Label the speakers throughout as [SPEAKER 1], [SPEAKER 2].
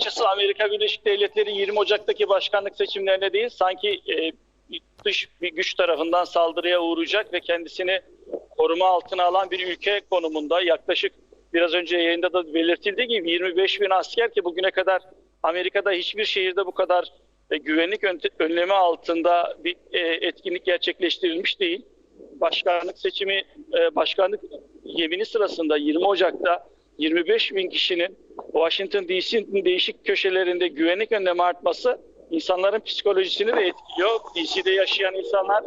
[SPEAKER 1] açıkçası Amerika Birleşik Devletleri 20 Ocak'taki başkanlık seçimlerine değil sanki e, dış bir güç tarafından saldırıya uğrayacak ve kendisini koruma altına alan bir ülke konumunda yaklaşık biraz önce yayında da belirtildiği gibi 25 bin asker ki bugüne kadar Amerika'da hiçbir şehirde bu kadar e, güvenlik ön- önlemi altında bir e, etkinlik gerçekleştirilmiş değil. Başkanlık seçimi, e, başkanlık yemini sırasında 20 Ocak'ta 25 bin kişinin Washington DC'nin değişik köşelerinde güvenlik önlemi artması insanların psikolojisini de etkiliyor. DC'de yaşayan insanlar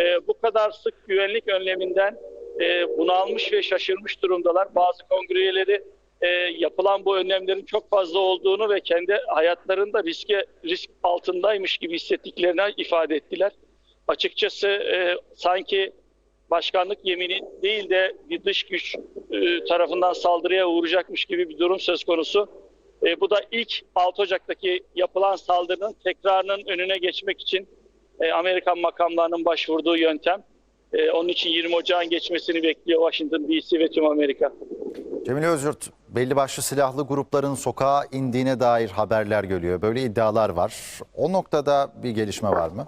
[SPEAKER 1] e, bu kadar sık güvenlik önleminden e, bunalmış ve şaşırmış durumdalar. Bazı kongre üyeleri e, yapılan bu önlemlerin çok fazla olduğunu ve kendi hayatlarında riske risk altındaymış gibi hissettiklerini ifade ettiler. Açıkçası e, sanki başkanlık yemini değil de bir dış güç e, tarafından saldırıya uğrayacakmış gibi bir durum söz konusu. E, bu da ilk 6 Ocak'taki yapılan saldırının tekrarının önüne geçmek için e, Amerikan makamlarının başvurduğu yöntem. Onun için 20 Ocak'ın geçmesini bekliyor Washington DC ve tüm Amerika.
[SPEAKER 2] Cemile Özürt, belli başlı silahlı grupların sokağa indiğine dair haberler geliyor. Böyle iddialar var. O noktada bir gelişme var mı?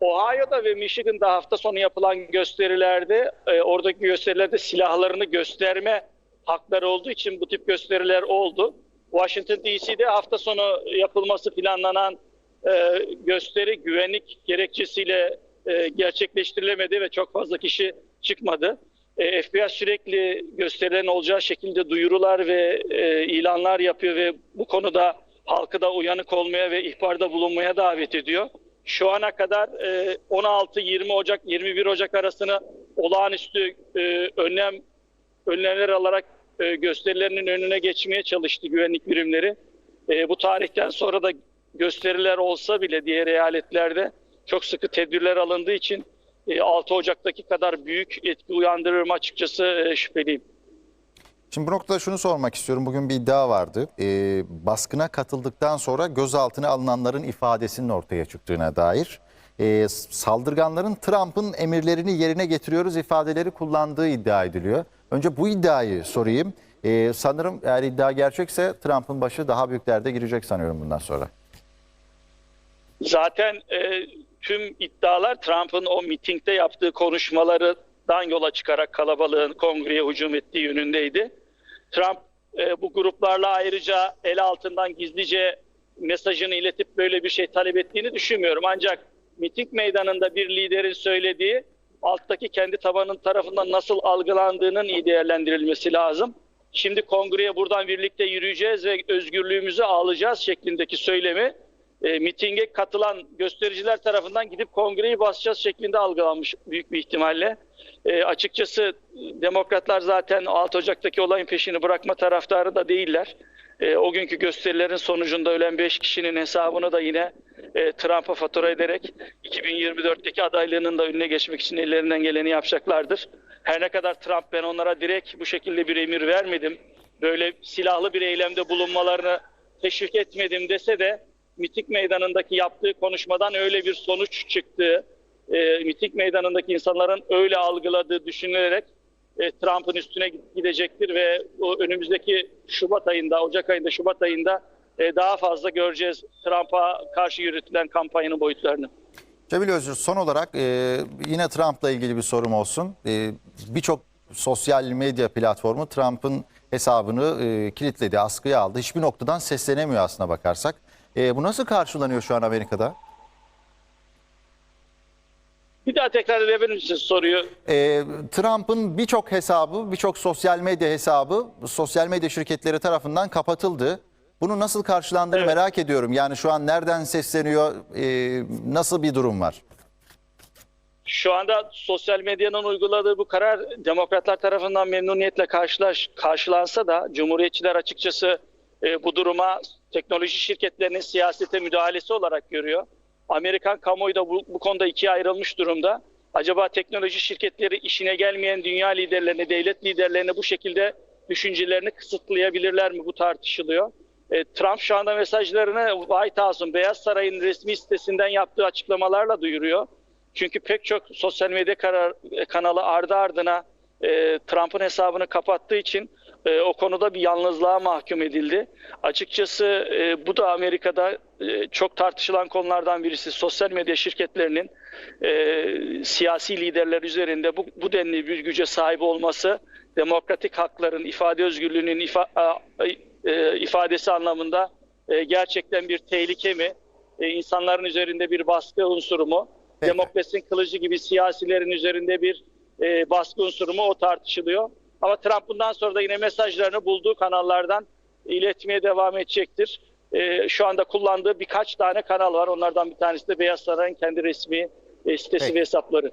[SPEAKER 1] Ohio'da ve Michigan'da hafta sonu yapılan gösterilerde e, oradaki gösterilerde silahlarını gösterme hakları olduğu için bu tip gösteriler oldu. Washington DC'de hafta sonu yapılması planlanan e, gösteri güvenlik gerekçesiyle e, gerçekleştirilemedi ve çok fazla kişi çıkmadı. E, FBI sürekli gösterilerin olacağı şekilde duyurular ve e, ilanlar yapıyor ve bu konuda halkı da uyanık olmaya ve ihbarda bulunmaya davet ediyor. Şu ana kadar e, 16-20 Ocak, 21 Ocak arasını olağanüstü e, önlem önlemler alarak e, gösterilerinin önüne geçmeye çalıştı güvenlik birimleri. E, bu tarihten sonra da gösteriler olsa bile diğer eyaletlerde çok sıkı tedbirler alındığı için e, 6 Ocak'taki kadar büyük etki uyandırır mı açıkçası e, şüpheliyim.
[SPEAKER 2] Şimdi bu noktada şunu sormak istiyorum. Bugün bir iddia vardı. Ee, baskına katıldıktan sonra gözaltına alınanların ifadesinin ortaya çıktığına dair. Ee, saldırganların Trump'ın emirlerini yerine getiriyoruz ifadeleri kullandığı iddia ediliyor. Önce bu iddiayı sorayım. Ee, sanırım eğer iddia gerçekse Trump'ın başı daha büyük derde girecek sanıyorum bundan sonra.
[SPEAKER 1] Zaten e, tüm iddialar Trump'ın o mitingde yaptığı konuşmalardan yola çıkarak kalabalığın kongreye hücum ettiği yönündeydi. Trump e, bu gruplarla ayrıca el altından gizlice mesajını iletip böyle bir şey talep ettiğini düşünmüyorum. Ancak miting meydanında bir liderin söylediği alttaki kendi tabanın tarafından nasıl algılandığının iyi değerlendirilmesi lazım. Şimdi kongreye buradan birlikte yürüyeceğiz ve özgürlüğümüzü alacağız şeklindeki söylemi e, mitinge katılan göstericiler tarafından gidip kongreyi basacağız şeklinde algılanmış büyük bir ihtimalle. E, açıkçası demokratlar zaten 6 Ocak'taki olayın peşini bırakma taraftarı da değiller. E, o günkü gösterilerin sonucunda ölen 5 kişinin hesabını da yine e, Trump'a fatura ederek 2024'teki adaylığının da önüne geçmek için ellerinden geleni yapacaklardır. Her ne kadar Trump ben onlara direkt bu şekilde bir emir vermedim, böyle silahlı bir eylemde bulunmalarını teşvik etmedim dese de miting meydanındaki yaptığı konuşmadan öyle bir sonuç çıktı. E, miting meydanındaki insanların öyle algıladığı düşünülerek e, Trump'ın üstüne gidecektir ve o önümüzdeki Şubat ayında, Ocak ayında, Şubat ayında e, daha fazla göreceğiz Trump'a karşı yürütülen kampanyanın boyutlarını.
[SPEAKER 2] Cemil Özür son olarak e, yine Trump'la ilgili bir sorum olsun. E, Birçok sosyal medya platformu Trump'ın hesabını e, kilitledi, askıya aldı. Hiçbir noktadan seslenemiyor aslına bakarsak. E, bu nasıl karşılanıyor şu an Amerika'da?
[SPEAKER 1] Bir daha tekrar edebilir misiniz soruyu?
[SPEAKER 2] E, Trump'ın birçok hesabı, birçok sosyal medya hesabı sosyal medya şirketleri tarafından kapatıldı. Bunu nasıl karşılandığını
[SPEAKER 1] Evet.
[SPEAKER 2] merak ediyorum. Yani şu an nereden sesleniyor, e, nasıl bir durum var?
[SPEAKER 1] Şu anda sosyal medyanın uyguladığı bu karar demokratlar tarafından memnuniyetle karşılaş, karşılansa da cumhuriyetçiler açıkçası e, bu duruma teknoloji şirketlerinin siyasete müdahalesi olarak görüyor. Amerikan kamuoyu da bu, bu konuda ikiye ayrılmış durumda. Acaba teknoloji şirketleri işine gelmeyen dünya liderlerini, devlet liderlerini bu şekilde düşüncelerini kısıtlayabilirler mi? Bu tartışılıyor. E, Trump şu anda mesajlarını White House'un, Beyaz Saray'ın resmi sitesinden yaptığı açıklamalarla duyuruyor. Çünkü pek çok sosyal medya karar, kanalı ardı ardına e, Trump'ın hesabını kapattığı için e, o konuda bir yalnızlığa mahkum edildi. Açıkçası e, bu da Amerika'da e, çok tartışılan konulardan birisi. Sosyal medya şirketlerinin e, siyasi liderler üzerinde bu, bu denli bir güce sahip olması demokratik hakların, ifade özgürlüğünün ifa, e, ifadesi anlamında e, gerçekten bir tehlike mi? E, insanların üzerinde bir baskı unsuru mu? Demokrasinin kılıcı gibi siyasilerin üzerinde bir e, baskı unsuru mu? O tartışılıyor. Ama Trump bundan sonra da yine mesajlarını bulduğu kanallardan iletmeye devam edecektir. E, şu anda kullandığı birkaç tane kanal var. Onlardan bir tanesi de Beyaz Saray'ın kendi resmi e, sitesi
[SPEAKER 2] Peki.
[SPEAKER 1] ve hesapları.